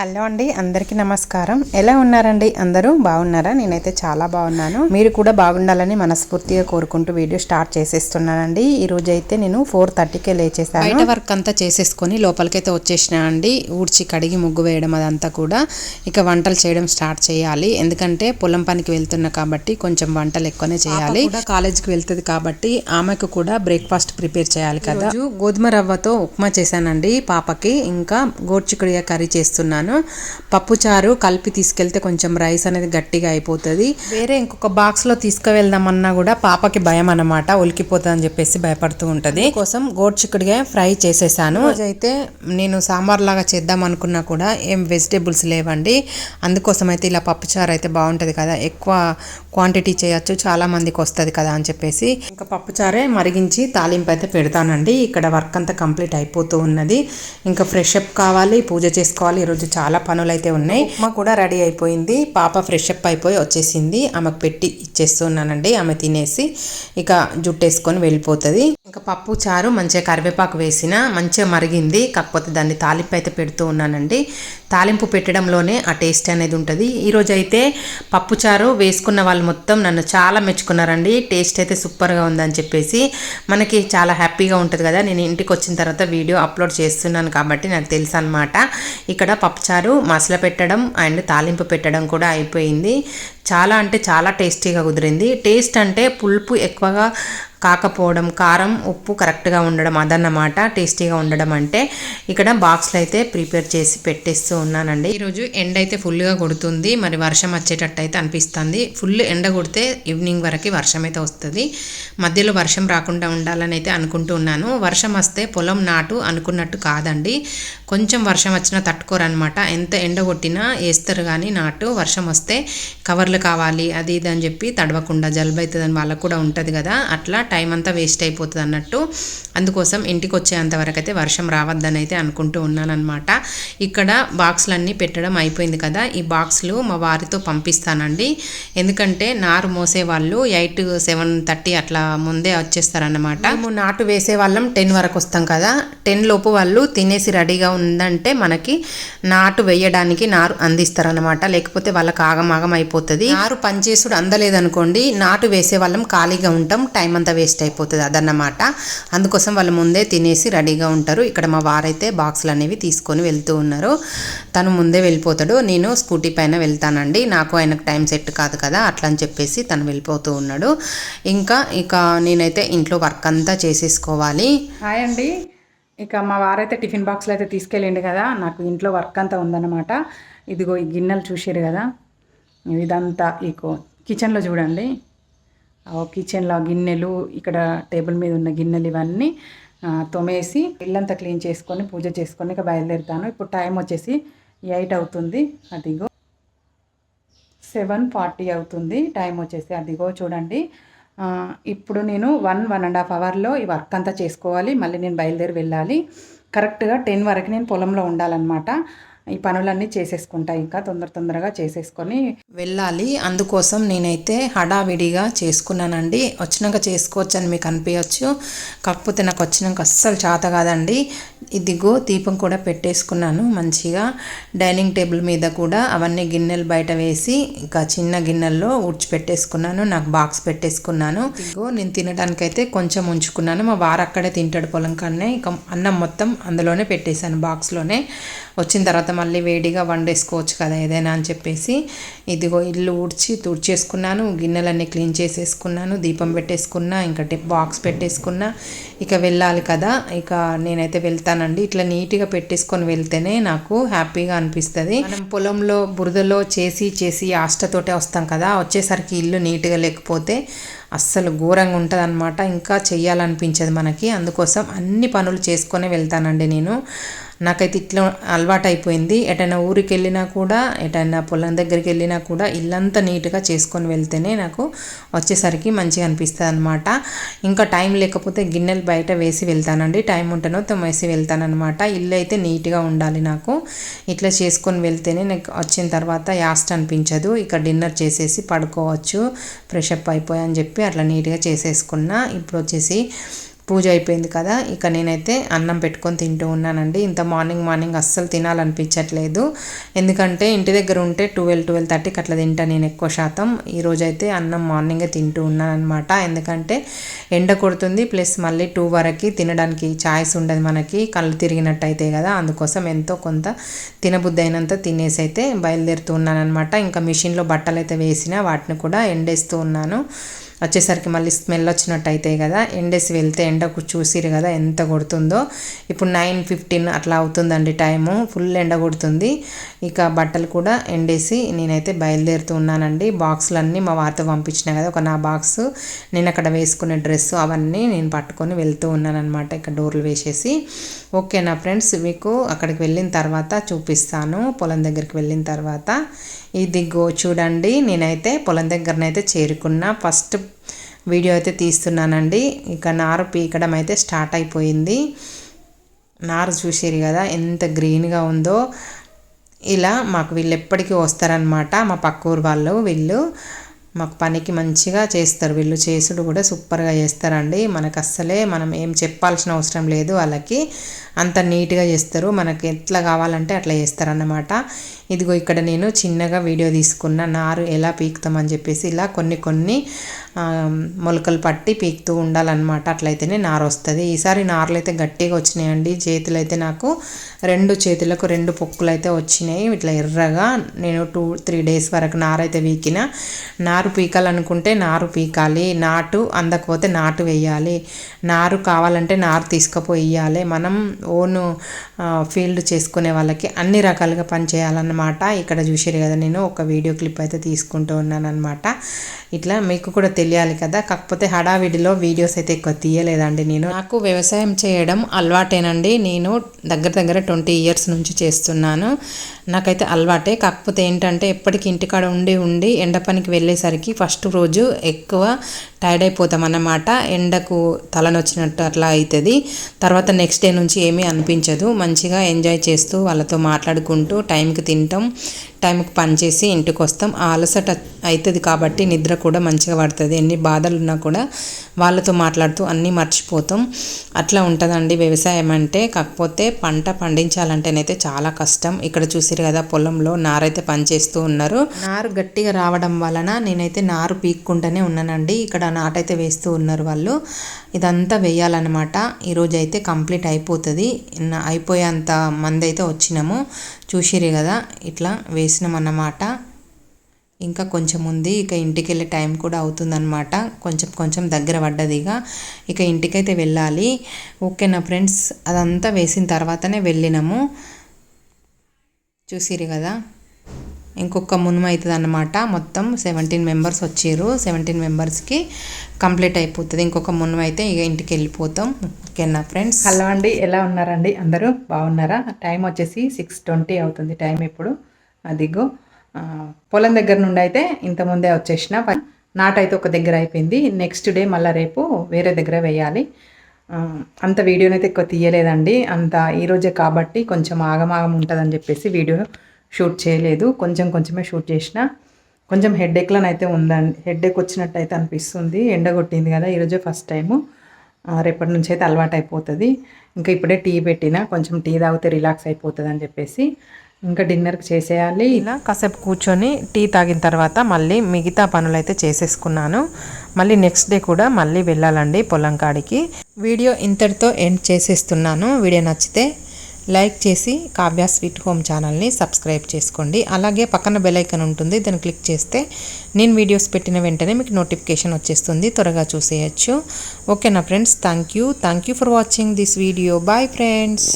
Hello అండి అందరికీ నమస్కారం. ఎలా ఉన్నారండి? అందరూ బాగున్నారా? నేనైతే చాలా బాగున్నాను. మీరు కూడా బాగుండాలని మనస్ఫూర్తిగా కోరుకుంటూ వీడియో స్టార్ట్ చేసేస్తున్నానండి. ఈ రోజు అయితే నేను ఫోర్ థర్టీకే లేచేసాను బయట వర్క్ అంతా చేసేసుకొని లోపలికైతే వచ్చేసిన అండి ఊడ్చి కడిగి ముగ్గు వేయడం అదంతా కూడా ఇక వంటలు చేయడం స్టార్ట్ చేయాలి. ఎందుకంటే పొలం పనికి వెళ్తున్నా కాబట్టి కొంచెం వంటలు ఎక్కువనే చేయాలి. కూడా కాలేజీకి వెళ్తుంది కాబట్టి ఆమెకు కూడా బ్రేక్ఫాస్ట్ ప్రిపేర్ చేయాలి కదా. గోధుమ రవ్వతో ఉప్మా చేశానండి పాపకి. ఇంకా గోడ్చికుడిగా కర్రీ చేస్తున్నాను. పప్పు చారు కలిపి తీసుకెళ్తే కొంచెం రైస్ అనేది గట్టిగా అయిపోతుంది. వేరే ఇంకొక బాక్స్లో తీసుకువెళ్దామన్నా కూడా పాపకి భయం అన్నమాట. ఉలికిపోతుంది అని చెప్పేసి భయపడుతూ ఉంటది. కోసం గోడ్చికుడిగా ఫ్రై చేసేసాను. అయితే నేను సాంబార్ లాగా చేద్దాం అనుకున్నా కూడా ఏం వెజిటేబుల్స్ లేవండి. అందుకోసం అయితే ఇలా పప్పు చారు అయితే బాగుంటది కదా. ఎక్కువ క్వాంటిటీ చేయొచ్చు. చాలా మందికి వస్తుంది కదా అని చెప్పేసి ఇంకా పప్పు చారే మరిగించి తాలింపు అయితే పెడతానండి. ఇక్కడ వర్క్ అంతా కంప్లీట్ అయిపోతూ ఉన్నది. ఇంకా ఫ్రెష్ అప్ కావాలి పూజ చేసుకోవాలి ఈరోజు చాలా పనులు అయితే ఉన్నాయి. ఉప్మా కూడా రెడీ అయిపోయింది. పాప ఫ్రెష్ అప్ అయిపోయి వచ్చేసింది. ఆమెకు పెట్టి ఇచ్చేస్తున్నానండి. ఆమె తినేసి ఇక జుట్టేసుకొని వెళ్ళిపోతుంది. ఇంకా పప్పు చారు మంచిగా కరివేపాకు వేసిన మంచిగా మరిగింది. కాకపోతే దాన్ని తాలింపు అయితే పెడుతూ ఉన్నానండి. తాలింపు పెట్టడంలోనే ఆ టేస్ట్ అనేది ఉంటుంది. ఈరోజు అయితే పప్పు చారు వేసుకున్న వాళ్ళు మొత్తం నన్ను చాలా మెచ్చుకున్నారండి. టేస్ట్ అయితే సూపర్గా ఉందని చెప్పేసి మనకి చాలా హ్యాపీగా ఉంటుంది కదా. నేను ఇంటికి వచ్చిన తర్వాత వీడియో అప్లోడ్ చేస్తున్నాను కాబట్టి నాకు తెలుసు అనమాట ఇక్కడ పప్పు పప్పుచారు మసల పెట్టడం అండ్ తాలింపు పెట్టడం కూడా అయిపోయింది. చాలా అంటే చాలా టేస్టీగా కుదిరింది. టేస్ట్ అంటే పులుపు ఎక్కువగా కాకపోవడం కారం ఉప్పు కరెక్ట్గా ఉండడం అదన్నమాట. టేస్టీగా ఉండడం అంటే ఇక్కడ బాక్స్లో అయితే ప్రిపేర్ చేసి పెట్టేస్తూ ఉన్నానండి. ఈరోజు ఎండ అయితే ఫుల్గా కొడుతుంది. మరి వర్షం వచ్చేటట్టు అయితే అనిపిస్తుంది. ఫుల్ ఎండ కొడితే ఈవినింగ్ వరకు వర్షం అయితే వస్తుంది. మధ్యలో వర్షం రాకుండా ఉండాలని అయితే అనుకుంటూ ఉన్నాను. వర్షం వస్తే పొలం నాటు అనుకున్నట్టు కాదండి. కొంచెం వర్షం వచ్చినా తట్టుకోరనమాట ఎంత ఎండ కొట్టినా వేస్తారు కానీ నాటు. వర్షం వస్తే కవర్లు కావాలి అది ఇది అని చెప్పి తడవకుండా జలుబు అవుతుందని వాళ్ళకు కూడా ఉంటుంది కదా. అట్లా టైం అంతా వేస్ట్ అయిపోతుంది అన్నట్టు. అందుకోసం ఇంటికి వచ్చేంత వరకు అయితే వర్షం రావద్దని అయితే అనుకుంటూ ఉన్నానన్నమాట. ఇక్కడ బాక్సులన్నీ పెట్టడం అయిపోయింది కదా. ఈ బాక్సులు మా వారితో పంపిస్తానండి. ఎందుకంటే నారు మోసే వాళ్ళు ఎయిట్ సెవెన్ థర్టీ అట్లా ముందే వచ్చేస్తారన్నమాట. మేము నాటు వేసే వాళ్ళం టెన్ వరకు వస్తాం కదా. టెన్ లోపు వాళ్ళు తినేసి రెడీగా ఉందంటే మనకి నాటు వేయడానికి నారు అందిస్తారనమాట లేకపోతే వాళ్ళకి ఆగమాగం అయిపోతుంది. నారు పనిచేసుడు అందలేదనుకోండి నాటు వేసే వాళ్ళం ఖాళీగా ఉంటాం టైం అంతా వేస్ట్ అయిపోతుంది అదన్నమాట. అందుకోసం వాళ్ళు ముందే తినేసి రెడీగా ఉంటారు. ఇక్కడ మా వారైతే బాక్సులు అనేవి తీసుకొని వెళ్తూ ఉన్నారు. తను ముందే వెళ్ళిపోతాడు. నేను స్కూటీ పైన వెళ్తానండి. నాకు ఆయనకు టైం సెట్ కాదు కదా అట్లా అని చెప్పేసి తను వెళ్ళిపోతూ ఉన్నాడు. ఇంకా ఇక నేనైతే ఇంట్లో వర్క్ అంతా చేసేసుకోవాలి. హాయ్ అండి. ఇక మా వారైతే టిఫిన్ బాక్స్లో అయితే తీసుకెళ్ళిండు కదా నాకు ఇంట్లో వర్క్ అంతా ఉందన్నమాట. ఇదిగో ఈ గిన్నెలు చూసారు కదా ఇదంతా ఇకో కిచెన్లో చూడండి. కిచెన్లో గిన్నెలు ఇక్కడ టేబుల్ మీద ఉన్న గిన్నెలు ఇవన్నీ తొమేసి ఇల్లంతా క్లీన్ చేసుకొని పూజ చేసుకొని ఇక బయలుదేరుతాను. ఇప్పుడు టైం వచ్చేసి ఎయిట్ అవుతుంది అదిగో సెవెన్ ఫార్టీ అవుతుంది టైం వచ్చేసి. అదిగో చూడండి ఇప్పుడు నేను వన్ వన్ అండ్ హాఫ్ అవర్లో ఈ వర్క్ అంతా చేసుకోవాలి. మళ్ళీ నేను బయలుదేరి వెళ్ళాలి. కరెక్ట్గా టెన్ వరకు నేను పొలంలో ఉండాలన్నమాట. ఈ పనులన్నీ చేసేసుకుంటా ఇంకా తొందర తొందరగా చేసేసుకొని వెళ్ళాలి. అందుకోసం నేనైతే హడావిడిగా చేసుకున్నానండి. వచ్చినాక చేసుకోవచ్చు అని మీకు అనిపించవచ్చు కాకపోతే నాకు వచ్చినాక అస్సలు చేత కాదండి. ఇదిగో దీపం కూడా పెట్టేసుకున్నాను మంచిగా. డైనింగ్ టేబుల్ మీద కూడా అవన్నీ గిన్నెలు బయట వేసి ఇంకా చిన్న గిన్నెల్లో ఊడ్చిపెట్టేసుకున్నాను. నాకు బాక్స్ పెట్టేసుకున్నాను. ఇదిగో నేను తినడానికైతే కొంచెం ఉంచుకున్నాను. మా వారు అక్కడే తింటాడు పొలం కన్నా. ఇక అన్నం మొత్తం అందులోనే పెట్టేశాను బాక్స్లోనే. వచ్చిన తర్వాత మళ్ళీ వేడిగా వండేసుకోవచ్చు కదా ఏదైనా అని చెప్పేసి. ఇదిగో ఇల్లు ఊడ్చి తుడిచేసుకున్నాను. గిన్నెలన్నీ క్లీన్ చేసేసుకున్నాను. దీపం పెట్టేసుకున్నా ఇంకా బాక్స్ పెట్టేసుకున్నా. ఇక వెళ్ళాలి కదా. ఇక నేనైతే పెడతానండి. ఇట్లా నీట్గా పెట్టేసుకొని వెళ్తేనే నాకు హ్యాపీగా అనిపిస్తుంది. మనం పొలంలో బురదలో చేసి చేసి ఆష్టతోటే వస్తాం కదా వచ్చేసరికి ఇల్లు నీట్గా లేకపోతే అస్సలు ఘోరంగా ఉంటుంది అనమాట ఇంకా చేయాలనిపించదు మనకి. అందుకోసం అన్ని పనులు చేసుకొని వెళ్తానండి నేను. నాకైతే ఇట్లా అలవాటు అయిపోయింది ఎటైనా ఊరికి వెళ్ళినా కూడా ఎటైనా పొలం దగ్గరికి వెళ్ళినా కూడా ఇల్లంతా నీట్గా చేసుకొని వెళ్తేనే నాకు వచ్చేసరికి మంచిగా అనిపిస్తుంది అనమాట ఇంకా టైం లేకపోతే గిన్నెలు బయట వేసి వెళ్తానండి. టైం ఉంటేనో వేసి వెళ్తానమాట ఇల్లు అయితే నీట్గా ఉండాలి నాకు. ఇట్లా చేసుకొని వెళ్తేనే నాకు వచ్చిన తర్వాత యాస్ట్ అనిపించదు. ఇక డిన్నర్ చేసేసి పడుకోవచ్చు. ఫ్రెష్ అప్ అయిపోయి అని చెప్పి అట్లా నీట్గా చేసేసుకున్నా. ఇప్పుడు వచ్చేసి పూజ అయిపోయింది కదా ఇక నేనైతే అన్నం పెట్టుకొని తింటూ ఉన్నానండి. ఇంత మార్నింగ్ మార్నింగ్ అస్సలు తినాలనిపించట్లేదు. ఎందుకంటే ఇంటి దగ్గర ఉంటే ట్వెల్వ్ ట్వెల్వ్ థర్టీకి అట్లా తింటా నేను ఎక్కువ శాతం. ఈరోజు అయితే అన్నం మార్నింగే తింటూ ఉన్నానమాట ఎందుకంటే ఎండ కొడుతుంది ప్లస్ మళ్ళీ టూ వరకు తినడానికి ఛాయిస్ ఉండదు మనకి. కళ్ళు తిరిగినట్టు అయితే కదా అందుకోసం ఎంతో కొంత తినబుద్ధి అయినంత తినేసి అయితే బయలుదేరుతూ ఉన్నానమాట ఇంకా మిషన్లో బట్టలు అయితే వేసిన వాటిని కూడా ఎండేస్తూ ఉన్నాను. వచ్చేసరికి మళ్ళీ స్మెల్ వచ్చినట్టు అవుతాయి కదా ఎండేసి వెళ్తే ఎండకు చూసిరు కదా ఎంత కొడుతుందో. ఇప్పుడు నైన్ ఫిఫ్టీన్ అట్లా అవుతుందండి టైము ఫుల్ ఎండ కొడుతుంది. ఇక బట్టలు కూడా ఎండేసి నేనైతే బయలుదేరుతూ ఉన్నానండి. బాక్సులన్నీ మా వారితో పంపించిన కదా ఒక నా బాక్స్ నేను అక్కడ వేసుకునే డ్రెస్ అవన్నీ నేను పట్టుకొని వెళ్తూ ఉన్నాను అనమాట ఇక్కడ డోర్లు వేసేసి. ఓకే నా ఫ్రెండ్స్ మీకు అక్కడికి వెళ్ళిన తర్వాత చూపిస్తాను పొలం దగ్గరికి వెళ్ళిన తర్వాత. ఇదిగో చూడండి నేనైతే పొలం దగ్గరనైతే చేరుకున్నా. ఫస్ట్ వీడియో అయితే తీస్తున్నానండి. ఇక నారు పీకడం అయితే స్టార్ట్ అయిపోయింది. నారు చూసారు కదా ఎంత గ్రీన్గా ఉందో. ఇలా మాకు వీళ్ళు ఎప్పటికీ వస్తారనమాట మా పక్క ఊరు వాళ్ళు వీళ్ళు. మాకు పనికి మంచిగా చేస్తారు. వీళ్ళు చేసుడు కూడా సూపర్గా చేస్తారండి. మనకు అస్సలే మనం ఏం చెప్పాల్సిన అవసరం లేదు. వాళ్ళకి అంత నీట్గా చేస్తారు. మనకి ఎట్లా కావాలంటే అట్లా చేస్తారన్నమాట. ఇదిగో ఇక్కడ నేను చిన్నగా వీడియో తీసుకున్న నారు ఎలా పీకుతామని చెప్పేసి ఇలా కొన్ని కొన్ని మొలకలు పట్టి పీకుతూ ఉండాలన్నమాట. అట్లయితేనే నారు వస్తుంది. ఈసారి నారులు అయితే గట్టిగా వచ్చినాయండి. చేతులు అయితే నాకు రెండు చేతులకు రెండు పొక్కులు అయితే వచ్చినాయి. ఇట్లా ఎర్రగా నేను టూ త్రీ డేస్ వరకు నారైతే వీకిన. నారు నారు పీకాలనుకుంటే నారు పీకాలి నాటు అందకపోతే నాటు వేయాలి. నారు కావాలంటే నారు తీసుకుపోయాలి మనం ఓన్ ఫీల్డ్ చేసుకునే వాళ్ళకి అన్ని రకాలుగా పని చేయాలన్నమాట. ఇక్కడ చూసారు కదా నేను ఒక వీడియో క్లిప్ అయితే తీసుకుంటూ ఉన్నాను ఇట్లా మీకు కూడా తెలియాలి కదా. కాకపోతే హడావిడిలో వీడియోస్ అయితే ఎక్కువ తీయలేదండి నేను. నాకు వ్యవసాయం చేయడం అలవాటేనండి. నేను దగ్గర దగ్గర ట్వంటీ ఇయర్స్ నుంచి చేస్తున్నాను. నాకైతే అలవాటే. కాకపోతే ఏంటంటే ఎప్పటికీ ఇంటికాడ ఉండి ఉండి ఎండ పనికి వెళ్ళేసరికి ఫస్ట్ రోజు ఎక్కువ టైర్డ్ అయిపోతాం అన్నమాట ఎండకు తలనొచ్చినట్టు అట్లా అవుతుంది తర్వాత నెక్స్ట్ డే నుంచి ఏమీ అనిపించదు. మంచిగా ఎంజాయ్ చేస్తూ వాళ్ళతో మాట్లాడుకుంటూ టైంకి తింటాం. టైంకి పని చేసి ఇంటికి వస్తాం అలసట అవుతుంది కాబట్టి నిద్ర కూడా మంచిగా పడుతుంది. ఎన్ని బాధలు ఉన్నా కూడా వాళ్ళతో మాట్లాడుతూ అన్నీ మర్చిపోతాం. అట్లా ఉంటుందండి వ్యవసాయం అంటే. కాకపోతే పంట పండించాలంటేనైతే చాలా కష్టం. ఇక్కడ చూసిరు కదా పొలంలో నారైతే పనిచేస్తూ ఉన్నారు. నారు గట్టిగా రావడం వలన నేనైతే నారు పీక్కుంటూనే ఉన్నానండి. ఇక్కడ నాటైతే వేస్తూ ఉన్నారు వాళ్ళు. ఇదంతా వేయాలన్నమాట. ఈరోజు అయితే కంప్లీట్ అయిపోతుంది. అయిపోయేంత మంది అయితే వచ్చినాము. చూసిరు కదా ఇట్లా వేసినాం అన్నమాట ఇంకా కొంచెం ఉంది ఇక ఇంటికి వెళ్ళే టైం కూడా అవుతుందన్నమాట. కొంచెం కొంచెం దగ్గర పడ్డదిగా ఇక. ఇంటికైతే వెళ్ళాలి. ఓకేనా ఫ్రెండ్స్ అదంతా వేసిన తర్వాతనే వెళ్ళినాము. చూసిరు కదా. ఇంకొక మునుమ అవుతుంది అన్నమాట మొత్తం సెవెంటీన్ మెంబర్స్ వచ్చారు. సెవెంటీన్ మెంబర్స్కి కంప్లీట్ అయిపోతుంది. ఇంకొక మునుమ అయితే ఇక ఇంటికి వెళ్ళిపోతాం ఓకేనా ఫ్రెండ్స్? హలో అండి. ఎలా ఉన్నారండి? అందరూ బాగున్నారా? టైం వచ్చేసి సిక్స్ ట్వంటీ అవుతుంది. టైం ఇప్పుడు. అదిగో. పొలం దగ్గర నుండి అయితే ఇంతకుముందే వచ్చేసిన. ప- నాటైతే ఒక దగ్గర అయిపోయింది. నెక్స్ట్ డే మళ్ళీ రేపు వేరే దగ్గర వేయాలి. అంత వీడియోనైతే ఎక్కువ తీయలేదండి. అంత ఈరోజే కాబట్టి కొంచెం ఆగమాగం ఉంటుందని చెప్పేసి వీడియో షూట్ చేయలేదు. కొంచెం కొంచెమే షూట్ చేసిన. కొంచెం హెడ్ఏక్లోనైతే ఉందండి. హెడ్ఏక్ వచ్చినట్టు అయితే అనిపిస్తుంది ఎండ కొట్టింది కదా ఈరోజే ఫస్ట్ టైము రేపటి నుంచి అయితే అలవాటు అయిపోతుంది ఇంకా ఇప్పుడే టీ పెట్టిన. కొంచెం టీ తాగితే రిలాక్స్ అయిపోతుంది అని చెప్పేసి ఇంకా డిన్నర్కి చేసేయాలి. ఇలా కాసేపు కూర్చొని టీ తాగిన తర్వాత మళ్ళీ మిగతా పనులు అయితే చేసేసుకున్నాను. మళ్ళీ నెక్స్ట్ డే కూడా మళ్ళీ వెళ్ళాలండి పొలం కాడికి. వీడియో ఇంతటితో ఎండ్ చేసేస్తున్నాను. వీడియో నచ్చితే లైక్ చేసి కావ్య స్వీట్ హోమ్ ఛానల్ని సబ్స్క్రైబ్ చేసుకోండి. అలాగే పక్కన బెలైకన్ ఉంటుంది దాన్ని క్లిక్ చేస్తే నేను వీడియోస్ పెట్టిన వెంటనే మీకు నోటిఫికేషన్ వచ్చేస్తుంది. త్వరగా చూసేయచ్చు. ఓకేనా friends? Thank you thank you for watching this video. Bye friends.